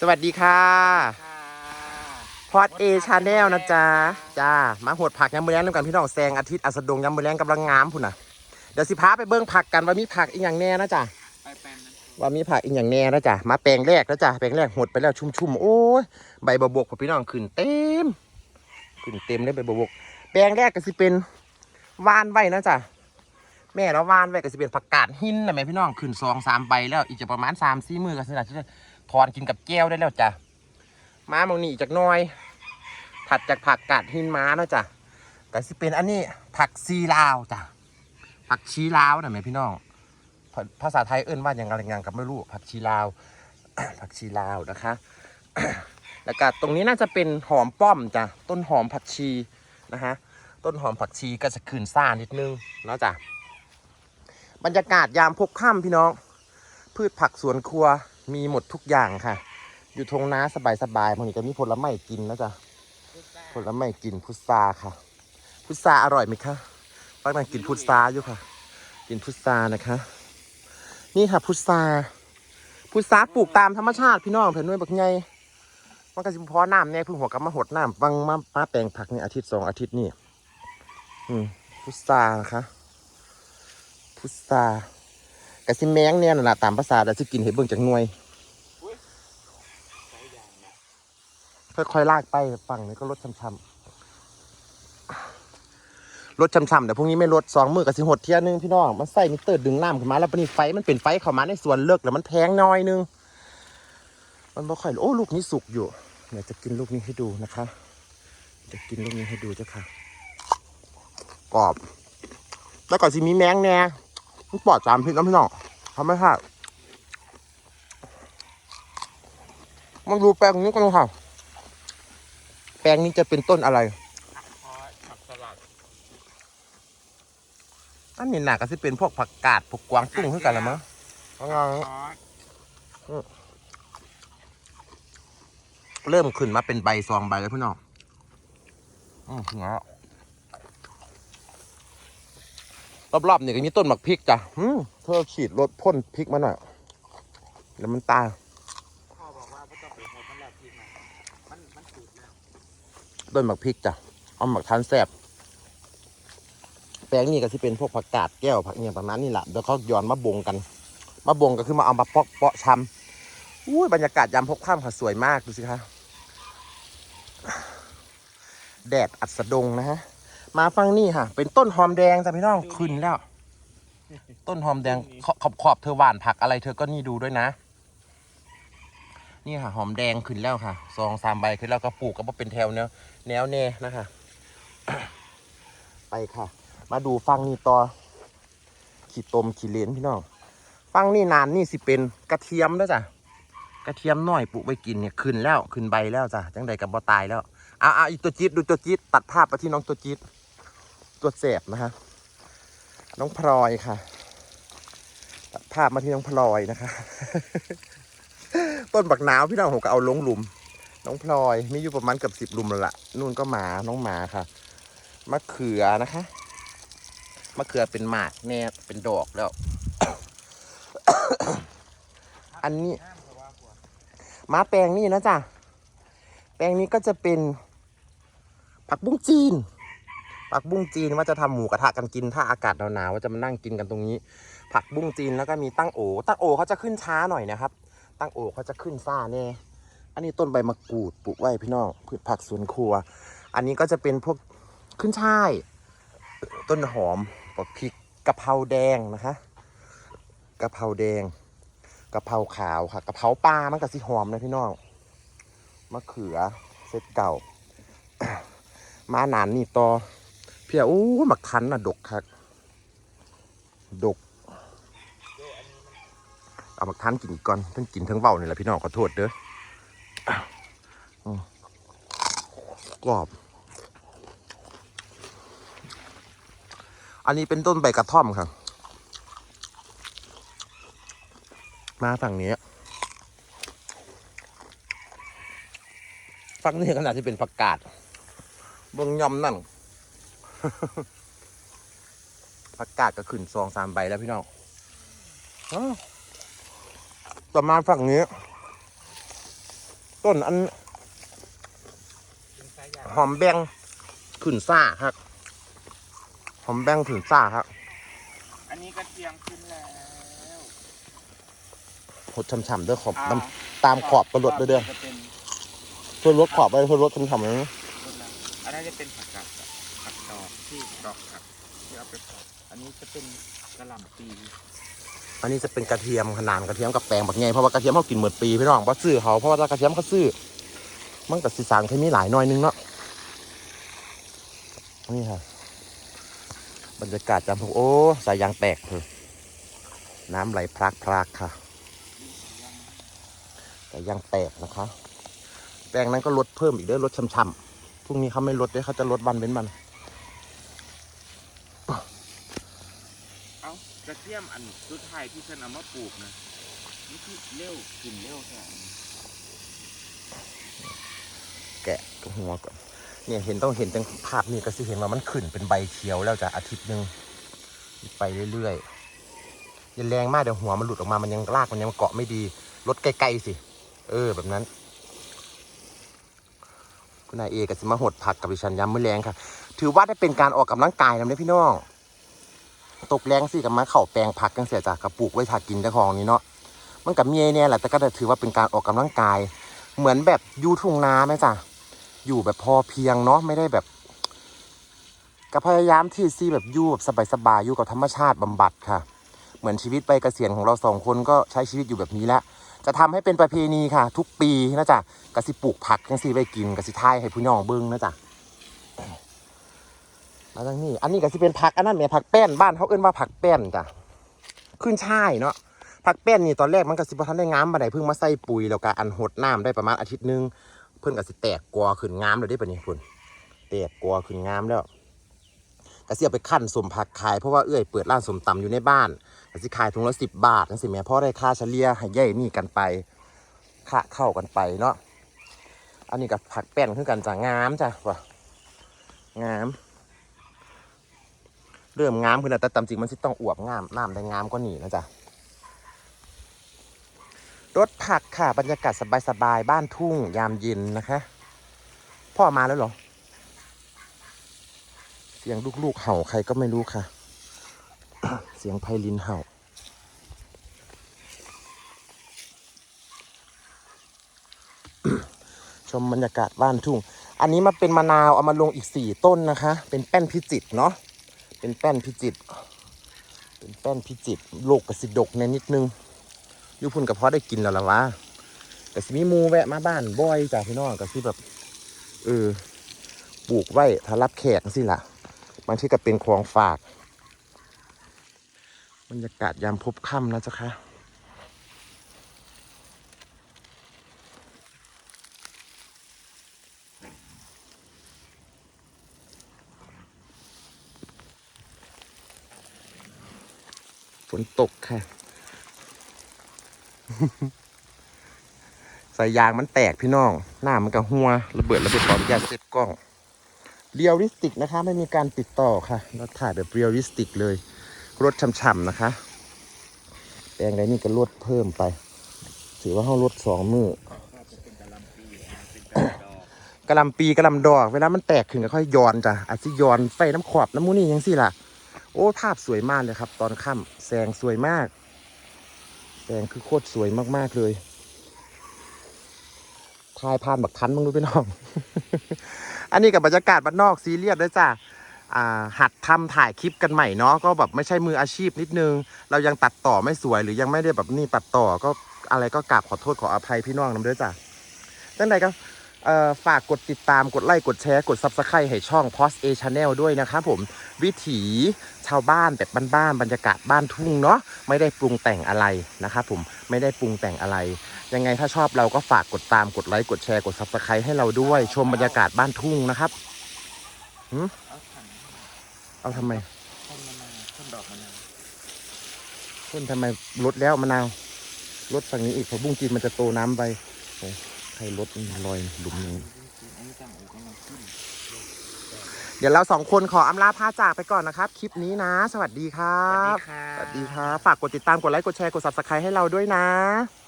สวัสดีค่ะค่ะพอดเอชาแนลนะจ๊ะจ้ามาหดผักยำมือแรงน้ำกันพี่น้องแซงอาทิตย์อัสดงยำมือแรงกำลังงามพุ่นน่ะเดี๋ยวสิพาไปเบิ้งผักกันว่ามีผักอีกอย่างแน่นะจ๊ะไปแปลงนั้นว่ามีผักอีกอย่างแน่นะจ๊ะมาแปลงแรกนะจ๊ะแปลงแรกหดไปแล้วชุ่มๆโอ้ยใบบวบกพอพี่น้องขึ้นเต็มขึ้นเต็มเลยใบบวบก แปลงแรกก็สิเป็นว่านไว้นะจ๊ะแม่เราว่านไว้ก็สิเป็นผักกาดหินนะแม่พี่น้องขึ้นสองสามใบแล้วอีกจะประมาณสามสี่มือก็สินะที่จะ ถอนกินกับแก้วได้แล้วจ้ะม้ามองนี่จากน้อยถัดจากผักกาดหินม้าเนาะจ้ะก็สิเป็นอันนี้ผักซีลาวจ้ะผักชีลาวนะแม่พี่น้องภาษาไทยเอิ้นว่าอย่างไรอย่างกับไม่รู้ผักชีลาว ผักชีลาวนะคะ แล้วก็ตรงนี้น่าจะเป็นหอมป้อมจ้ะต้นหอมผักชีนะฮะต้นหอมผักชีก็จะขืนซ่านิดนึงเนาะจ้ะบรรยากาศยามพบค่ำพี่น้อง พืชผักสวนครัว มีหมดทุกอย่างค่ะ อยู่ทงนาสบายๆบางทีก็มีผลไม้กินนะจ๊ะผลไม้กินพุทราค่ะ พุทราอร่อยไหมคะป้านังกินพุทราอยู่ค่ะ กินพุทรานะคะ นี่ค่ะพุทราพุทราปลูกตามธรรมชาติพี่น้องเพื่อนด้วยบักไงมันก็สิเพอน้ำเนี่ยเพิ่งหัวกลับมาหดน้ำฟังมามาแปลงผักนี่อาทิตย์สองอาทิตย์นี่อืมพุทรานะคะพุทรา กะสิแมงเนี่ยน่ะนะตามภาษาแต่สิกินเห็ดเบิ่งจากหน่วย ค่อยๆลากไปฝั่งนี้ก็ลดช้ำๆลดช้ำๆแต่พรุ่งนี้ไม่ลดสองมือกับสิหดเที่ยนึงพี่น้องมันใส่มิเตอร์ดึงน้ำขึ้นมาแล้วปนี้ไฟมันเป็นไฟเข้ามาในส่วนเลิกแล้วมันแทงน้อยนึง มันบ่ค่อยโอ้ลูกนี้สุกอยู่เดี๋ยวจะกินลูกนี้ให้ดูนะคะ จะกินลูกนี้ให้ดูเจ้าค่ะกรอบ แล้วก็สิมีแมงแน่ มันปลอดสารพิษนะพี่น้องทำไม่พลาดมันดูแปลงนี้กันค่ะ แปลงนี้จะเป็นต้นอะไรผักคอสผักสลัดอันนี้หนักก็จะเป็นพวกผักกาดพวกกวางตุ้งขึ้นกันและมั้งเอางเริ่มขึ้นมาเป็นใบซองใบแล้วพี่น้อง อืมงา รอบๆเนี่ยก็มีต้นหมักพริกจ้ะอืมเธอฉีดรถพ่นพริกมาหน่อยแล้วมันตายต้นหมักพริกจ้ะเอาหมักทานแซบแปลงนี่ก็จะเป็นพวกผักกาดแก้วผักเนี่ยประมาณนี้แหละเดี๋ยวเขาย้อนมาบงกัน มาบงก็คือมาเอามาเปาะเปาะชำอุ้ยบรรยากาศยามพบค่ำค่ะสวยมากดูสิคะแดดอัดสดงนะฮะ มาฟังนี่ค่ะ เป็นต้นหอมแดงจ้ะพี่น้องขึ้นแล้ว ต้นหอมแดงขอบขอบเธอหวานผักอะไร เธอก็นี่ดูด้วยนะ นี่ค่ะ หอมแดงขึ้นแล้วค่ะซองสามใบขึ้นแล้วก็ปลูกก็มาเป็นแถวแนวแนวแน่นะคะ ไปค่ะ มาดูฟังนี่ต่อขีดตมขีดเลนพี่น้องฟังนี่นานนี่สิเป็นกระเทียมแล้วจ้ะกระเทียมหน้อยปลูกไว้กินเนี่ยขึ้นแล้วขึ้นใบแล้วจ้ะจังใดกับบ่ตายแล้วเอาเอาอีกตัวจี๊ดดูตัวจี๊ดตัดภาพไปที่น้องตัวจี๊ด ตัวแสบนะฮะน้องพลอยค่ะตัดภาพมาที่น้องพลอยนะคะ ต้นบักหนาวพี่น้องผมก็เอาลงหลุม น้องพลอยมีอยู่ประมาณเกือบสิบหลุมแล้วล่ะนู่นก็หมาน้องหมาค่ะมะเขือนะคะมะเขือเป็นหมากแน่เป็นดอกแล้ว อันนี้มะว่าหัวมาแปลงนี่นะจ๊ะแปลงนี้ก็จะเป็นผักบุ้งจีน ผักบุ้งจีนว่าจะทำหมูกระทะกันกินถ้าอากาศหนาวๆว่าจะมานั่งกินกันตรงนี้ ผักบุ้งจีนแล้วก็มีตั้งโอตั้งโอเขาจะขึ้นช้าหน่อยนะครับ ตั้งโอเขาจะขึ้นซ่าแน่อันนี้ต้นใบมะกรูดปลูกไว้พี่น้องพืชผักสวนครัว อันนี้ก็จะเป็นพวกขึ้นช่าย ต้นหอมปกพริกกะเพราแดงนะคะกะเพราแดงกะเพราขาวค่ะกะเพราปลามันกับสีหอมนะพี่น้องมะเขือเซตเก่า มาหนานนี่ต่อ เพียอู้หมักทันน่ะ ดกครับดก เอาหมักทันกินก่อนทั้งกินทั้งเบ้านี่แหละพี่น้องขอโทษเด้อกรอบ อันนี้เป็นต้นใบกระท่อมครับ มาฝั่งนี้ฝั่งนี้ขนาดที่เป็นผักกาดบงยำนั่น ผักกาดก็ขึ้นซองสามใบแล้วพี่น้องอ้าวต่อมาฝั่งนี้ ต้นอันเป็นสายยางหอมแบงขึ้นซ่าครับ หอมแบงขึ้นซ่าครับ อันนี้กระเทียมขึ้นแล้วหดช่ำๆเด้อขอบอ่าน้ำตามขอบกระโดดเด้อจะเป็นเพื่อลดขอบไปเพื่อลดช่ำๆนะต้นละอันนั้นจะเป็นผักกาดผักดอก ที่ดอกผักที่เอาไปปอกอันนี้จะเป็นกระหล่ำปีอันนี้จะเป็นกระเทียมขนาดกระเทียมกับแปลงแบบไงเพราะว่ากระเทียมเขากินเหมดปีพี่น้องเพราะซื้อเขาเพราะว่ากระเทียมเขาซื้อมันกับสีสางเคมีหลายหน่อยนึงเนาะนี่ค่ะบรรยากาศจำพวกโอ้สายยางแตกเลยน้ำไหลพรากพรากค่ะสายยางแตกนะคะ แปลงนั้นก็ลดเพิ่มอีกเด้อลดช่ำๆพรุ่งนี้เขาไม่ลดเด้อเขาจะลดวันเป็นวัน เอ้ากระเทียมอันสุดท้ายที่ฉันเอามาปลูกนะนี่คือเร็วกินเร็วแค่แกะหัวก่อนเนี่ยเห็นต้องเห็นจังภาพนี่ก็สิเห็นว่ามันขึ้นเป็นใบเขียวแล้วจะอาทิตย์หนึ่งไปเรื่อยๆอย่าแรงมากเดี๋ยวหัวมันหลุดออกมามันยังรากมันยังเกาะไม่ดีลดไกลๆสิ เออแบบนั้น คุณนายเอกับสมาหดผักกับดิฉันยำมือแรงค่ะ ถือว่าได้เป็นการออกกำลังกายนะเนี่ยพี่น้อง ตกแรงสิกับมาเข่าแปลงผักกันเสียจากกระปุกไว้ถากินเจ้าของนี่เนาะมันกับเมียเนี่ยแหละแต่ก็ถือว่าเป็นการออกกำลังกาย เหมือนแบบอยูทุ่งนาไหมจ้ะอยู่แบบพอเพียงเนาะไม่ได้แบบก็พยายามที่ซีแบบอยู่แบบสบายๆอยู่กับธรรมชาติบำบัดค่ะ เหมือนชีวิตไปเกษียณของเราสองคนก็ใช้ชีวิตอยู่แบบนี้แล้วจะทำให้เป็นประเพณีค่ะ ทุกปีนะจ๊ะกสิปลูกผักยังซีไว้กินกสิท้ายให้ผู้น้องเบิ้งนะจ๊ะ มาทางนี้ อันนี้ก็สิเป็นผักอันนั้นเนี่ยผักแป้นบ้านเขาเอิ้นว่าผักแป้นจ้ะขึ้นช่ายเนาะผักแป้นนี่ตอนแรกมันก็สิบ่ทันได้งามบันไดเพิ่งมาใส่ปุ๋ยแล้วก็อันหดน้ำได้ประมาณอาทิตย์หนึงเพิ่นก็สิแตกกอขึ้นงามเลยได้ปะนี่พุ่นแตกกอขึ้นงามแล้วก็สิเอาไปคั่นสมผักขายเพราะว่าเอื้อยเปิดร้านสมตำอยู่ในบ้านก็สิขายถุงละสิบบาทจังสิแหม่พ่อได้ค่าเฉลี่ยให้ย่ายนี่กันไปค่าเข้ากันไปเนาะอันนี้กับผักแป้นคือกันจ้ะงามจ้ะว่ะงาม เริ่มงามขึ้นแล้วแต่ตามจริงมันสิต้องอวบงามน้ำได้งามกว่านี้นะจ๊ะรถผักค่ะบรรยากาศสบายๆบ้านทุ่งยามเย็นนะคะ พ่อมาแล้วเหรอ เสียงลูกๆเห่าใครก็ไม่รู้ค่ะ เสียงไพลินเห่าชมบรรยากาศบ้านทุ่ง อันนี้มาเป็นมะนาวเอามาลงอีกสี่ต้นนะคะ เป็นแป้นพิจิตรเนาะ เป็นแป้นพิจิตรเป็นแป้นพิจิตรโลกกระสิดกในนิดนึงอยูพุ่นกับพอได้กินแล้วล่ะวะแต่สิมีมูแวะมาบ้านบ่อยจากพี่น้องก็สิแบบเออปลูกไว้ถ้ารับแขกสิล่ะบางทีก็เป็นคลองฝาก บรรยากาศยามพบค่ำนะจ๊ะคะ ฝนตกค่ะ สายยางมันแตกพี่น้อง หน้ามันก็หัว ระเบิดระเบิดขออนุญาตเซตกล้องเรียลลิสติกนะคะ ไม่มีการติดต่อค่ะ เราถ่ายแบบเรียลลิสติกเลย รถช่ำๆนะคะแปลงไรนี่ก็ลดเพิ่มไป ถือว่าเขาลดสองมือกระลำปีกระลำดอก เวลามันแตกขึ้นก็ค่อยย้อนจ้ะอาจจะย้อนไฟน้ำขอบน้ำมูนี่ยังสิล่ะ อ้ภาพสวยมากเลยครับ ตอนค่ำแสงสวยมาก แสงคือโคตรสวยมากๆเลยทายพานบักคันมึงดูพี่น้อง อันนี้กับบรรยากาศบ้านนอกซีเรียสด้วยจ้ะหัดทำถ่ายคลิปกันใหม่เนาะก็แบบไม่ใช่มืออาชีพนิดนึง เรายังตัดต่อไม่สวยหรือยังไม่ได้แบบนี่ตัดต่อก็อะไรก็กราบขอโทษขออภัยพี่น้องน้ำด้วยจ้ะตั้งแต่ก็ ฝากกดติดตามกดไลค์กดแชร์กด Subscribe ให้ช่อง p o s A Channel ด้วยนะครับผมวิถีชาวบ้านแบบบ้านๆบรรยากาศบ้านทุ่งเนาะไม่ได้ปรุงแต่งอะไรนะครับผมไม่ได้ปรุงแต่งอะไร ยังไงถ้าชอบเราก็ฝากกดตามกดไลค์กดแชร์กด Subscribe ให้เราด้วย ชมบรรยากาศบ้านทุ่งนะครับเอาขันเอาทำไมต้นมะนาวต้นดอกมะนาวต้นทำไมลดแล้วมะนาวลดฝั่งนี้อีกเพราะบุ้งจีนมันจะโตน้ำไปโอ้ ใครลดลอยหลุมนี้อันนี้ตั้งโอ้กำลังขึ้นเดี๋ยวเราสองคนขออำลาพาจากไปก่อนนะครับ คลิปนี้นะ สวัสดีครัสวัสบดีค่ะสวัสดีครับ ฝากกดติดตาม กดไลค์ กดแชร์ กด subscribe ให้เราด้วยนะค